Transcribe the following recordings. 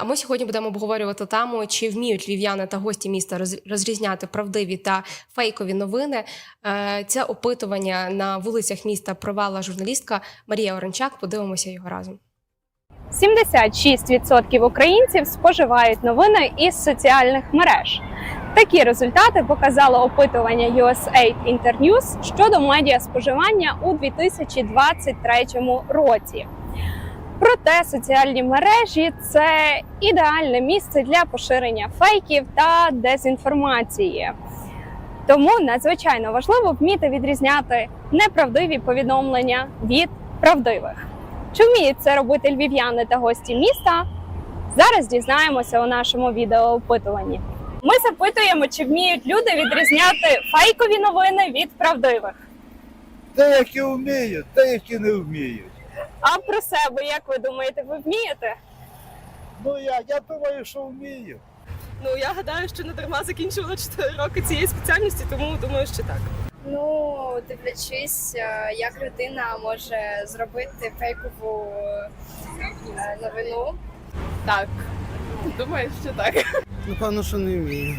А ми сьогодні будемо обговорювати тему, чи вміють львів'яни та гості міста роз- розрізняти правдиві та фейкові новини. Е, Це опитування на вулицях міста провела журналістка Марія Оренчак. Подивимося його разом. 76% українців споживають новини із соціальних мереж. Такі результати показало опитування USAID Internews щодо медіаспоживання у 2023 році. Проте соціальні мережі це ідеальне місце для поширення фейків та дезінформації. Тому надзвичайно важливо вміти відрізняти неправдиві повідомлення від правдивих. Чи вміють це робити львів'яни та гості міста? Зараз дізнаємося у нашому відеоопитуванні. Ми запитуємо, чи вміють люди відрізняти фейкові новини від правдивих. Деякі вміють, деякі не вміють. А про себе, як ви думаєте, ви вмієте? Ну я, я думаю, що вмію. Ну я гадаю, що не дарма закінчувала 4 роки цієї спеціальності, тому думаю, що так. Ну, дивлячись, е, як людина може зробити фейкову е, новину. Так. Думаю, що так. Напевно, що не вмію.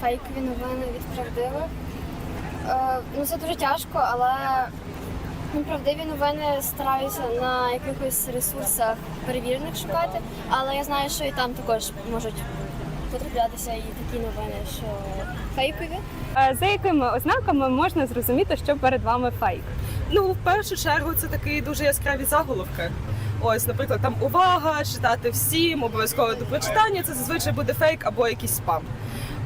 Фейкові новини від правдивих. Е, ну, це дуже тяжко, але ну, правдиві новини стараюся на якихось ресурсах перевірених шукати. Але я знаю, що і там також можуть потраплятися і такі новини, що фейкові. Е, За якими ознаками можна зрозуміти, що перед вами фейк? Ну, в першу чергу, це такі дуже яскраві заголовки. Ось, наприклад, там увага, читати всім, обов'язково до прочитання. Це зазвичай буде фейк або якийсь спам.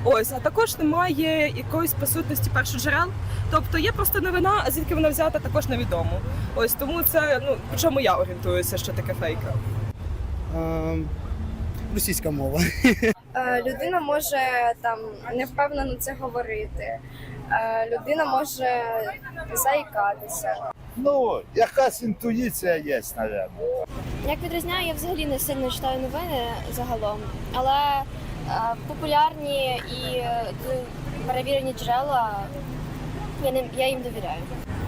Ось, а також немає якоїсь присутності першоджерел. Тобто є просто новина, а звідки вона взята, також невідомо. Ось тому це ну по чому я орієнтуюся, що таке фейк. А, російська мова. Е, людина може там невпевнено це говорити. Е, людина може заїкатися. Ну, якась інтуїція є, мабуть. Як відрізняю, я взагалі не сильно читаю новини загалом, але е, популярні і перевірені джерела я, ним, я їм довіряю.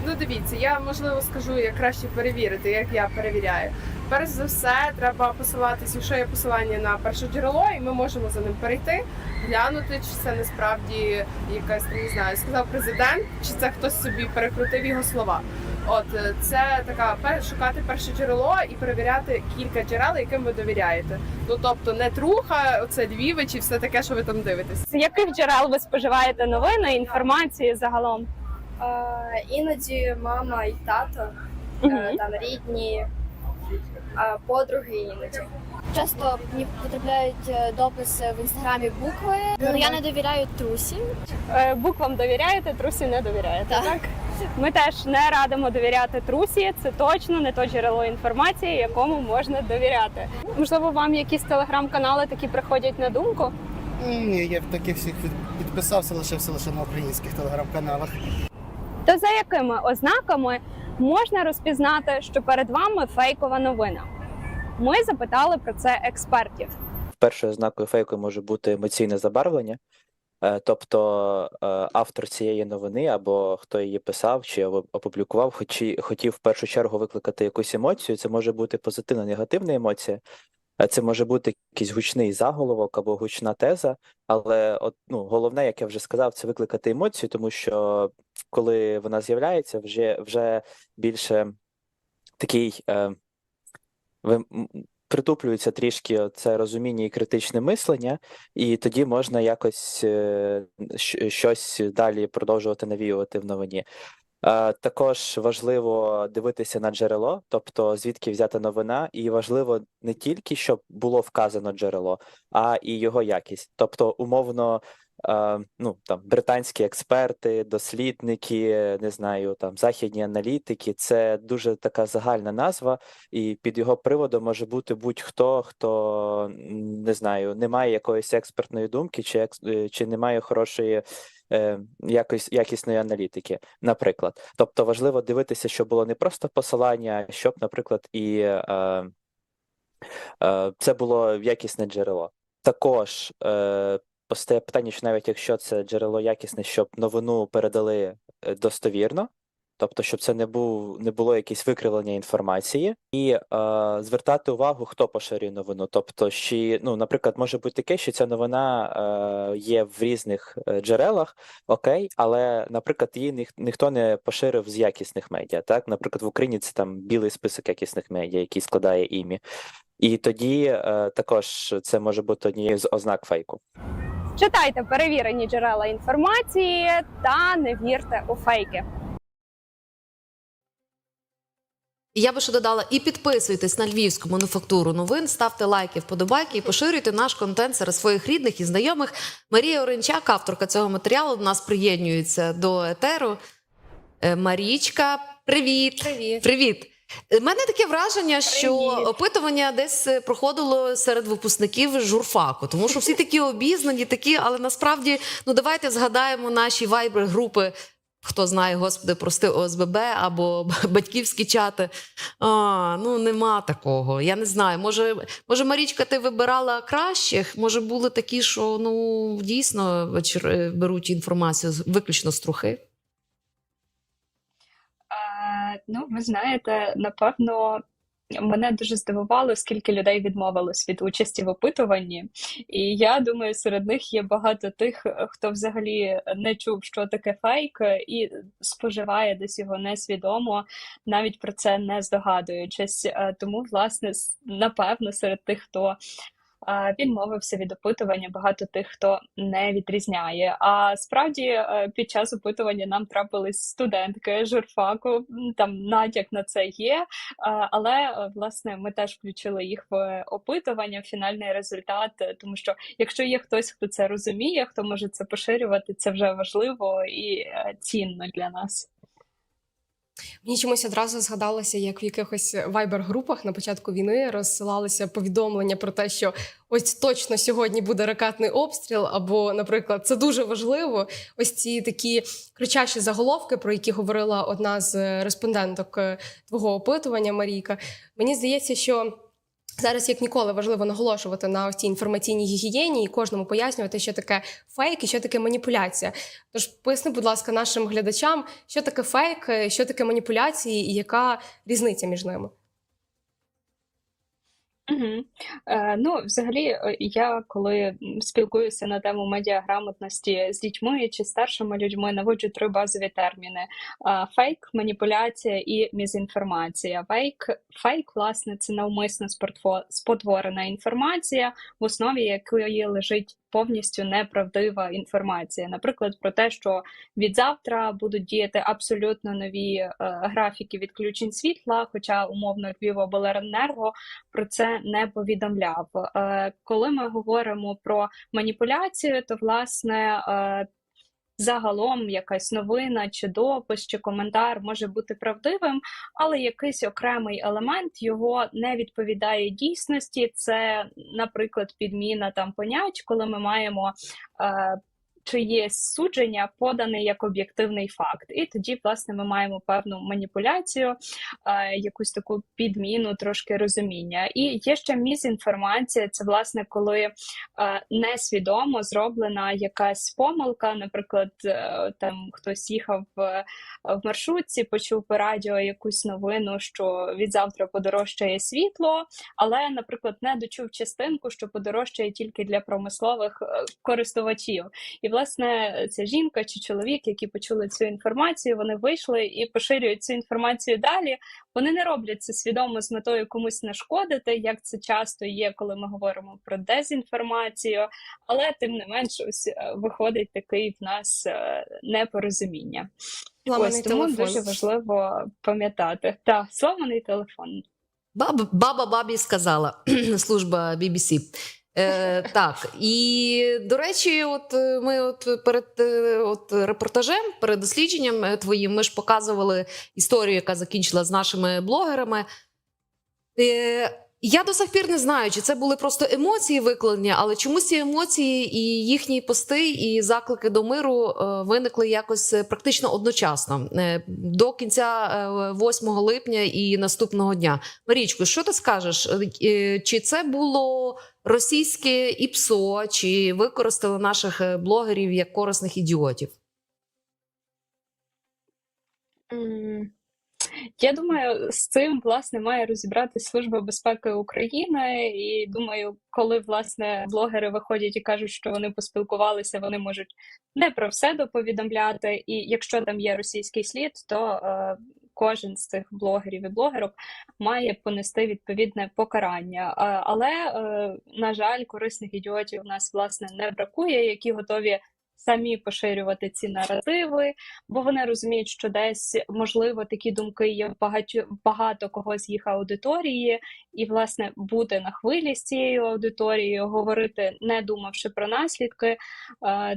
Ну дивіться, я можливо скажу, як краще перевірити, як я перевіряю. Перш за все, треба посилатися, якщо є посилання на перше джерело, і ми можемо за ним перейти, глянути, чи це насправді якась не знаю, сказав президент, чи це хтось собі перекрутив його слова. От е, це така шукати перше джерело і перевіряти кілька джерел, яким ви довіряєте. Ну тобто не труха, оце Львіви чи все таке, що ви там дивитесь. З яких джерел ви споживаєте новини, інформації загалом? Е, іноді мама і тато, е, там рідні, е, подруги іноді. Часто мені потрапляють е, дописи в інстаграмі букви. Ну я не довіряю трусі. Е, Буквам довіряєте, трусі не довіряєте. Так. Так. Ми теж не радимо довіряти трусі. Це точно не то джерело інформації, якому можна довіряти. Можливо, вам якісь телеграм-канали такі приходять на думку. Ні, я в таких всіх підписався, лишився лише на українських телеграм-каналах. То за якими ознаками можна розпізнати, що перед вами фейкова новина? Ми запитали про це експертів. Першою ознакою фейку може бути емоційне забарвлення, тобто е, автор цієї новини або хто її писав чи опу- опублікував, хочі, хотів в першу чергу викликати якусь емоцію. Це може бути позитивна, негативна емоція, а це може бути якийсь гучний заголовок або гучна теза. Але от, ну, головне, як я вже сказав, це викликати емоцію, тому що коли вона з'являється, вже, вже більше такий. Е, ви- притуплюється трішки це розуміння і критичне мислення, і тоді можна якось е, щось далі продовжувати навіювати в новині. Е, Також важливо дивитися на джерело, тобто звідки взята новина, і важливо не тільки щоб було вказано джерело, а і його якість. Тобто, умовно, е, ну там британські експерти, дослідники, не знаю, там західні аналітики. Це дуже така загальна назва, і під його приводом може бути будь-хто, хто не знаю, не має якоїсь експертної думки, чи екс- чи не має хорошої якось якісної аналітики, наприклад. Тобто важливо дивитися, щоб було не просто посилання, щоб, наприклад, і е, е, це було якісне джерело. Також е, постає питання, що навіть якщо це джерело якісне, щоб новину передали е, достовірно. Тобто, щоб це не був не було якесь викривлення інформації, і е, звертати увагу, хто поширює новину. Тобто, чи, ну, наприклад, може бути таке, що ця новина е, є в різних е, джерелах, окей, але, наприклад, її ніх, ніхто не поширив з якісних медіа. Так, наприклад, в Україні це там білий список якісних медіа, який складає ім'я. І тоді е, також це може бути однією з ознак фейку. Читайте перевірені джерела інформації та не вірте у фейки. І я би ще додала і підписуйтесь на львівську мануфактуру новин, ставте лайки, вподобайки і поширюйте наш контент серед своїх рідних і знайомих. Марія Оренчак, авторка цього матеріалу, до нас приєднується до етеру. Е, Марічка, привіт! Привіт. Привіт! У мене таке враження, що Привіт. опитування десь е, проходило серед випускників журфаку, тому що всі такі обізнані, такі, але насправді, ну давайте згадаємо наші вайбер-групи. Хто знає, господи, прости ОСББ або батьківські чати. А, ну нема такого. Я не знаю. Може, може, Марічка, ти вибирала кращих? Може, були такі, що ну дійсно е, беруть інформацію виключно з трухи? Ну, ви знаєте, напевно, мене дуже здивувало, скільки людей відмовилось від участі в опитуванні. І я думаю, серед них є багато тих, хто взагалі не чув, що таке фейк, і споживає десь його несвідомо, навіть про це не здогадуючись. Е, Тому, власне, напевно, серед тих, хто е, відмовився від опитування, багато тих, хто не відрізняє. А справді е, під час опитування нам трапились студентки журфаку, там натяк на це є. е, Але е, власне ми теж включили їх в опитування, в фінальний результат, тому що якщо є хтось, хто це розуміє, хто може це поширювати, це вже важливо і цінно для нас. Мені чомусь одразу згадалося, як в якихось вайбер-групах на початку війни розсилалися повідомлення про те, що ось точно сьогодні буде ракетний обстріл, або, наприклад, це дуже важливо. Ось ці такі кричащі заголовки, про які говорила одна з респонденток е, твого опитування, Марійка. Мені здається, що. Зараз як ніколи важливо наголошувати на ось цій інформаційній гігієні і кожному пояснювати, що таке фейк і що таке маніпуляція. Тож поясни, будь ласка, нашим глядачам, що таке фейк, е, що таке маніпуляції і яка різниця між ними. Угу. Е, ну, взагалі, е, я коли спілкуюся на тему медіаграмотності з дітьми чи старшими людьми, наводжу три базові терміни: Е, фейк, маніпуляція і мізінформація. Фейк, фейк, власне, це навмисно спортфо- спотворена інформація, в основі якої лежить повністю неправдива інформація. Наприклад, про те, що від завтра будуть діяти абсолютно нові е, графіки відключень світла, хоча умовно Львівобленерго про це не повідомляв. Е, Коли ми говоримо про маніпуляцію, то власне. е, Загалом якась новина, чи допис, чи коментар може бути правдивим, але якийсь окремий елемент його не відповідає дійсності. Це, наприклад, підміна там понять, коли ми маємо е, чиєсь судження подане як об'єктивний факт. І тоді, власне, ми маємо певну маніпуляцію, е, якусь таку підміну, трошки розуміння. І є ще мізінформація, це власне, коли е, несвідомо зроблена якась помилка. Наприклад, е, там хтось їхав в маршрутці, почув по радіо якусь новину, що від завтра подорожчає світло, але, наприклад, не дочув частинку, що подорожчає тільки для промислових користувачів. І власне ця жінка чи чоловік, які почули цю інформацію, вони вийшли і поширюють цю інформацію далі. Вони не роблять це свідомо з метою комусь нашкодити, як це часто є, коли ми говоримо про дезінформацію. Але тим не менш, ось е, виходить такий в нас е, непорозуміння. Ламаний ось тому телефон. дуже важливо пам'ятати. Так, сломаний телефон. Баба, баба бабі сказала служба BBC. Е, так, і до речі, от е, ми от перед е, от репортажем, перед дослідженням е, твоїм, ми ж показували історію, яка закінчила з нашими блогерами. Е, я до сих пір не знаю, чи це були просто емоції викладені, але чомусь ці емоції і їхні пости, і заклики до миру виникли якось практично одночасно до кінця е, 8 липня і наступного дня. Марічко, що ти скажеш? Чи це було російське ІПСО, чи використали наших е, блогерів як корисних ідіотів? Я думаю, з цим власне має розібратись Служба безпеки України. І думаю, коли власне блогери виходять і кажуть, що вони поспілкувалися, вони можуть не про все доповідомляти. І якщо там є російський слід, то е, кожен з цих блогерів і блогерок має понести відповідне покарання. Е, Але е, на жаль, корисних ідіотів у нас власне не бракує, які готові. Самі поширювати ці наративи, бо вони розуміють, що десь можливо такі думки є в багатьо багато кого їх аудиторії, і власне бути на хвилі з цією аудиторією, говорити, не думавши про наслідки, е,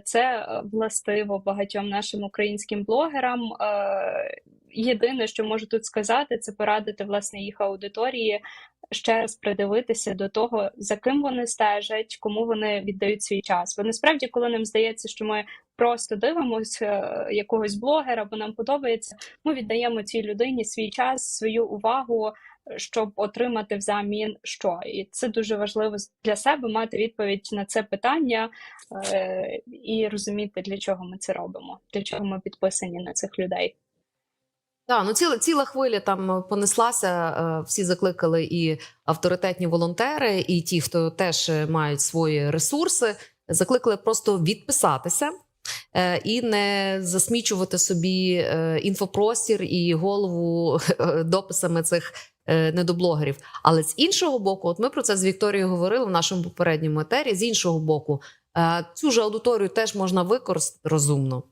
це властиво багатьом нашим українським блогерам. Єдине, що можу тут сказати, це порадити власне їх аудиторії ще раз придивитися до того, за ким вони стежать, кому вони віддають свій час. Бо насправді, коли нам здається, що ми просто дивимося е, якогось блогера, бо нам подобається, ми віддаємо цій людині свій час, свою увагу, щоб отримати взамін що. І це дуже важливо для себе мати відповідь на це питання е, і розуміти, для чого ми це робимо, для чого ми підписані на цих людей. Так, ну ціла ціла хвиля там понеслася. е, Всі закликали і авторитетні волонтери, і ті, хто теж е, мають свої ресурси, закликали просто відписатися е, і не засмічувати собі е, інфопростір і голову е, дописами цих е, недоблогерів. Але з іншого боку, от ми про це з Вікторією говорили в нашому попередньому етері. З іншого боку, е, цю ж аудиторію теж можна використати розумно.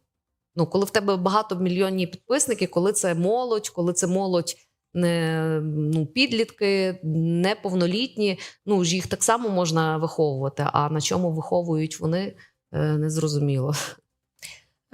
Ну, коли в тебе багатомільйонні підписники, коли це молодь, коли це молодь не ну, підлітки, неповнолітні, ну ж їх так само можна виховувати. А на чому виховують вони, е, незрозуміло.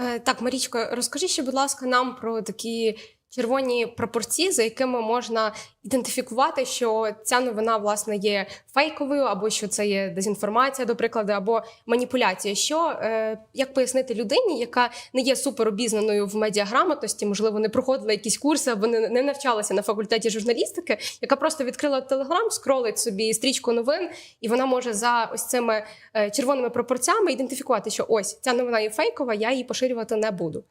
Е, Так, Марічко, розкажи ще, будь ласка, нам про такі червоні пропорції, за якими можна ідентифікувати, що ця новина власне є фейковою, або що це є дезінформація, до прикладу, або маніпуляція. Що е, як пояснити людині, яка не є суперобізнаною в медіаграмотності, можливо, не проходила якісь курси або не, не навчалася на факультеті журналістики, яка просто відкрила телеграм, скролить собі стрічку новин, і вона може за ось цими е, червоними пропорціями ідентифікувати, що ось ця новина є фейкова, я її поширювати не буду.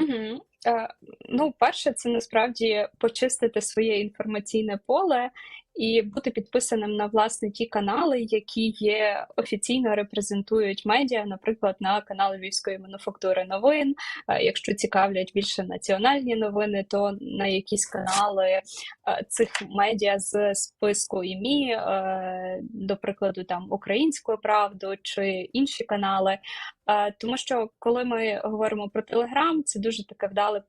Угу. Е, ну, перше, це насправді почистити своє інформаційне поле і бути підписаним на власне ті канали, які є офіційно репрезентують медіа, наприклад, на канали Львівської мануфактури новин. Е, Якщо цікавлять більше національні новини, то на якісь канали е, цих медіа з списку ІМІ, е, до прикладу, там Українську правду чи інші канали. Тому що коли ми говоримо про Телеграм, це дуже таке вдале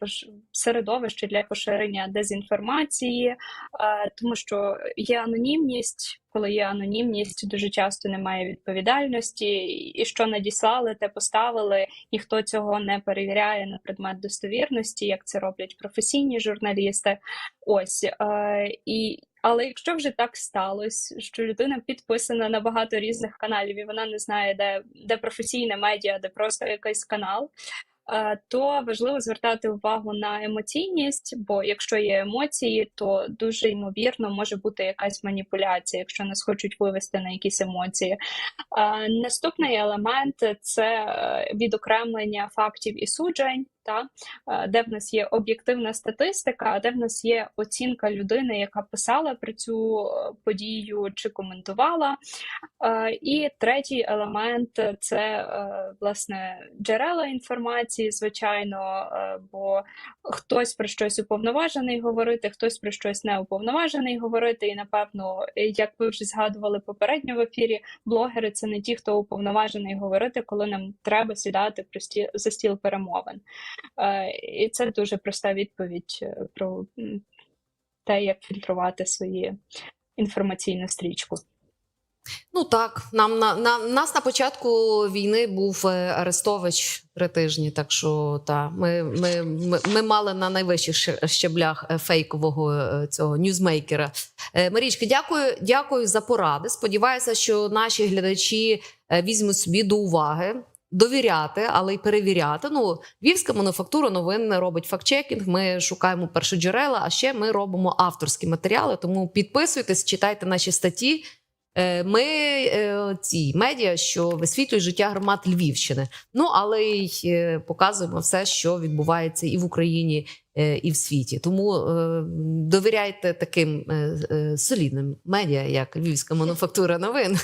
середовище для поширення дезінформації, тому що є анонімність. Коли є анонімність, дуже часто немає відповідальності, і що надіслали, те поставили. Ніхто цього не перевіряє на предмет достовірності, як це роблять професійні журналісти. Ось і але якщо вже так сталося, що людина підписана на багато різних каналів, і вона не знає, де, де професійне медіа, де просто якийсь канал. Е, То важливо звертати увагу на емоційність, бо якщо є емоції, то дуже ймовірно може бути якась маніпуляція, якщо нас хочуть вивести на якісь емоції. Е, Наступний елемент це е, відокремлення фактів і суджень. Та де в нас є об'єктивна статистика, де в нас є оцінка людини, яка писала про цю подію чи коментувала. І третій елемент це власне джерела інформації, звичайно, е, бо хтось про щось уповноважений говорити, хтось про щось не уповноважений говорити. І напевно, як ви вже згадували попередньо в ефірі, блогери це не ті, хто уповноважений говорити, коли нам треба сідати про сті- за стіл перемовин. Е, І це дуже проста відповідь е, про те, як фільтрувати свої інформаційну стрічку. Ну так, нам на, на нас на початку війни був е, Арестович три тижні. Так що та ми, ми, ми, ми мали на найвищих щеблях е, фейкового е, цього ньюзмейкера. Марічка, дякую, дякую за поради. Сподіваюся, що наші глядачі візьмуть собі до уваги. Довіряти, але й перевіряти. Ну, Львівська мануфактура новин робить фактчекінг. Ми шукаємо першоджерела, а ще ми робимо авторські матеріали. Тому підписуйтесь, читайте наші статті. Е, Ми е, ці медіа, що висвітлюють життя громад Львівщини. Ну але й е, показуємо все, що відбувається і в Україні, і в світі. Тому довіряйте таким солідним медіа, як Львівська мануфактура новин.